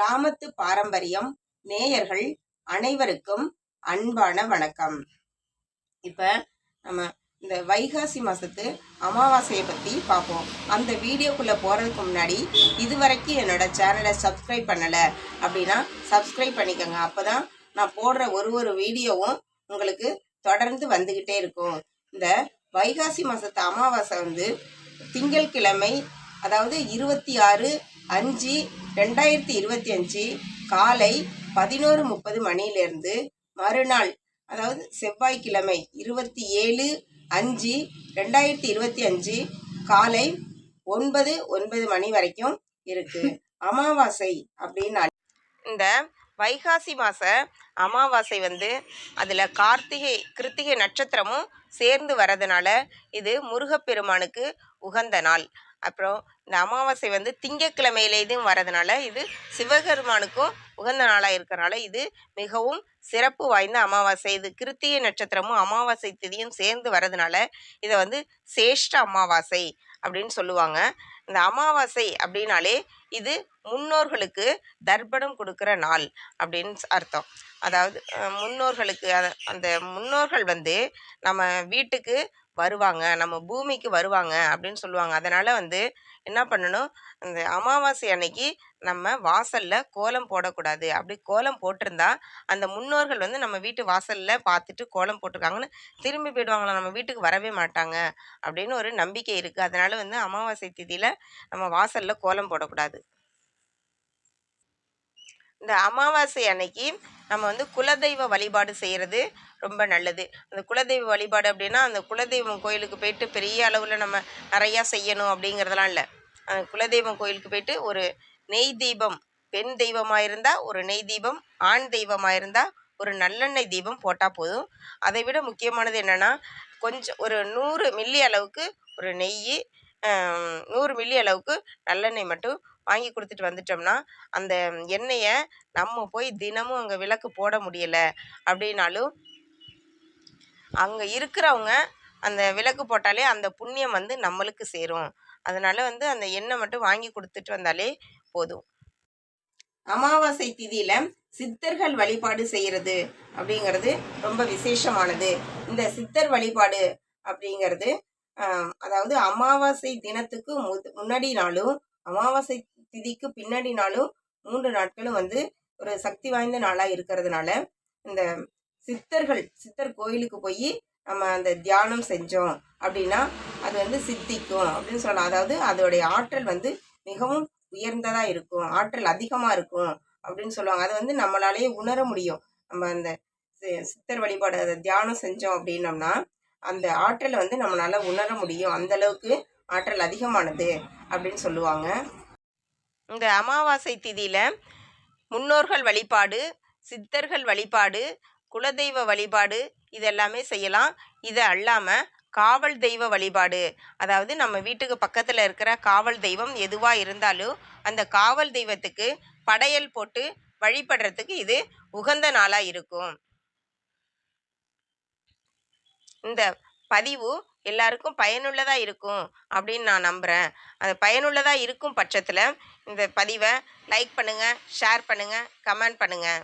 கிராமத்து பாரம்பரியம் நேயர்கள் அனைவருக்கும் அன்பான வணக்கம். இப்போ நம்ம இந்த வைகாசி மாதத்து அமாவாசையை பற்றி பார்ப்போம். அந்த வீடியோக்குள்ளே போகிறதுக்கு முன்னாடி இதுவரைக்கும் என்னோட சேனலை சப்ஸ்கிரைப் பண்ணலை அப்படின்னா சப்ஸ்கிரைப் பண்ணிக்கோங்க. அப்போ தான் நான் போடுற ஒரு ஒரு வீடியோவும் உங்களுக்கு தொடர்ந்து வந்துக்கிட்டே இருக்கும். இந்த வைகாசி மாதத்து அமாவாசை வந்து திங்கட்கிழமை அதாவது இருபத்தி ஆறு அஞ்சு ரெண்டாயிரத்தி இருபத்தி அஞ்சு காலை பதினோரு முப்பது மணியிலிருந்து மறுநாள் அதாவது செவ்வாய்க்கிழமை இருபத்தி ஏழு அஞ்சு ரெண்டாயிரத்தி இருபத்தி அஞ்சு காலை ஒன்பது ஒன்பது மணி வரைக்கும் இருக்கு. அமாவாசை அப்படின்னு இந்த வைகாசி மாத அமாவாசை வந்து அதில் கார்த்திகை கிருத்திகை நட்சத்திரமும் சேர்ந்து வரதுனால இது முருகப்பெருமானுக்கு உகந்த நாள். அப்புறம் இந்த அமாவாசை வந்து திங்கக்கிழமையிலேயும் வரதுனால இது சிவபெருமானுக்கும் உகந்த நாளாக இருக்கிறனால இது மிகவும் சிறப்பு வாய்ந்த அமாவாசை. இது கிருத்திய நட்சத்திரமும் அமாவாசை திதியும் சேர்ந்து வரதுனால இதை வந்து சேஷ்ட அமாவாசை அப்படின்னு சொல்லுவாங்க. இந்த அமாவாசை அப்படின்னாலே இது முன்னோர்களுக்கு தர்ப்பணம் கொடுக்குற நாள் அப்படின்னு அர்த்தம். அதாவது முன்னோர்களுக்கு அந்த முன்னோர்கள் வந்து நம்ம வீட்டுக்கு வருவாங்க. நம்ம பூமிக்கு வருவாங்க அப்படின்னு சொல்லுவாங்க. அதனால் வந்து என்ன பண்ணணும்? அந்த அமாவாசை அன்னைக்கு நம்ம வாசலில் கோலம் போடக்கூடாது. அப்படி கோலம் போட்டிருந்தா அந்த முன்னோர்கள் வந்து நம்ம வீட்டு வாசலில் பார்த்துட்டு கோலம் போட்டிருக்காங்கன்னு திரும்பி போயிடுவாங்களா நம்ம வீட்டுக்கு வரவே மாட்டாங்க அப்படின்னு ஒரு நம்பிக்கை இருக்குது அதனால் வந்து அமாவாசை திதியில் நம்ம வாசலில் கோலம் போடக்கூடாது. இந்த அமாவாசை அன்னைக்கு நம்ம வந்து குலதெய்வ வழிபாடு செய்கிறது ரொம்ப நல்லது. அந்த குலதெய்வ வழிபாடு அப்படின்னா அந்த குலதெய்வம் கோயிலுக்கு போயிட்டு பெரிய அளவில் நம்ம நிறையா செய்யணும் அப்படிங்கிறதெல்லாம் இல்லை. அந்த குலதெய்வம் கோயிலுக்கு போயிட்டு ஒரு நெய் தீபம் பெண் தெய்வமாக இருந்தால் ஒரு நெய் தீபம் ஆண் தெய்வமாக இருந்தால் ஒரு நல்லெண்ணெய் தீபம் போட்டால் போதும். அதை விட முக்கியமானது என்னென்னா கொஞ்சம் ஒரு நூறு மில்லி அளவுக்கு ஒரு நெய் நூறு மில்லி அளவுக்கு நல்லெண்ணெய் மட்டும் வாங்கி கொடுத்துட்டு வந்துட்டோம்னா அந்த எண்ணெயை நம்ம போய் தினமும் அங்கே விளக்கு போட முடியலை அப்படின்னாலும் அங்கே இருக்கிறவங்க அந்த விளக்கு போட்டாலே அந்த புண்ணியம் வந்து நம்மளுக்கு சேரும். அதனால் வந்து அந்த எண்ணெய் மட்டும் வாங்கி கொடுத்துட்டு வந்தாலே போதும். அமாவாசை திதியில் சித்தர்கள் வழிபாடு செய்கிறது அப்படிங்கிறது ரொம்ப விசேஷமானது. இந்த சித்தர் வழிபாடு அப்படிங்கிறது அதாவது அமாவாசை தினத்துக்கு முன்னாடி நாளும் அமாவாசை திதிக்கு பின்னாடி நாளும் மூன்று நாட்களும் வந்து ஒரு சக்தி வாய்ந்த நாளாக இருக்கிறதுனால இந்த சித்தர்கள் சித்தர் கோயிலுக்கு போய் நம்ம அந்த தியானம் செஞ்சோம் அப்படின்னா அது வந்து சித்திக்கும் அப்படின்னு சொல்லலாம். அதாவது அதோடைய ஆற்றல் வந்து மிகவும் உயர்ந்ததாக இருக்கும் ஆற்றல் அதிகமாக இருக்கும் அப்படின்னு சொல்லுவாங்க. அதை வந்து நம்மளாலேயே உணர முடியும். நம்ம அந்த சித்தர் வழிபாடு அதை தியானம் செஞ்சோம் அப்படின்னோம்னா அந்த ஆற்றலை வந்து நம்மளால் உணர முடியும். அந்த அளவுக்கு ஆற்றல் அதிகமானது அப்படின்னு சொல்லுவாங்க. இந்த அமாவாசை திதியில் முன்னோர்கள் வழிபாடு சித்தர்கள் வழிபாடு குலதெய்வ வழிபாடு இதெல்லாமே செய்யலாம். இது அல்லாமல் காவல் தெய்வ வழிபாடு அதாவது நம்ம வீட்டுக்கு பக்கத்தில் இருக்கிற காவல் தெய்வம் எதுவாக இருந்தாலும் அந்த காவல் தெய்வத்துக்கு படையல் போட்டு வழிபடுறதுக்கு இது உகந்த நாளாக இருக்கும். இந்த பதிவு எல்லாருக்கும் பயனுள்ளதாக இருக்கும் அப்படின்னு நான் நம்புகிறேன் அது பயனுள்ளதாக இருக்கும் பட்சத்தில் இந்த பதிவை லைக் பண்ணுங்கள் ஷேர் பண்ணுங்கள் கமெண்ட் பண்ணுங்கள்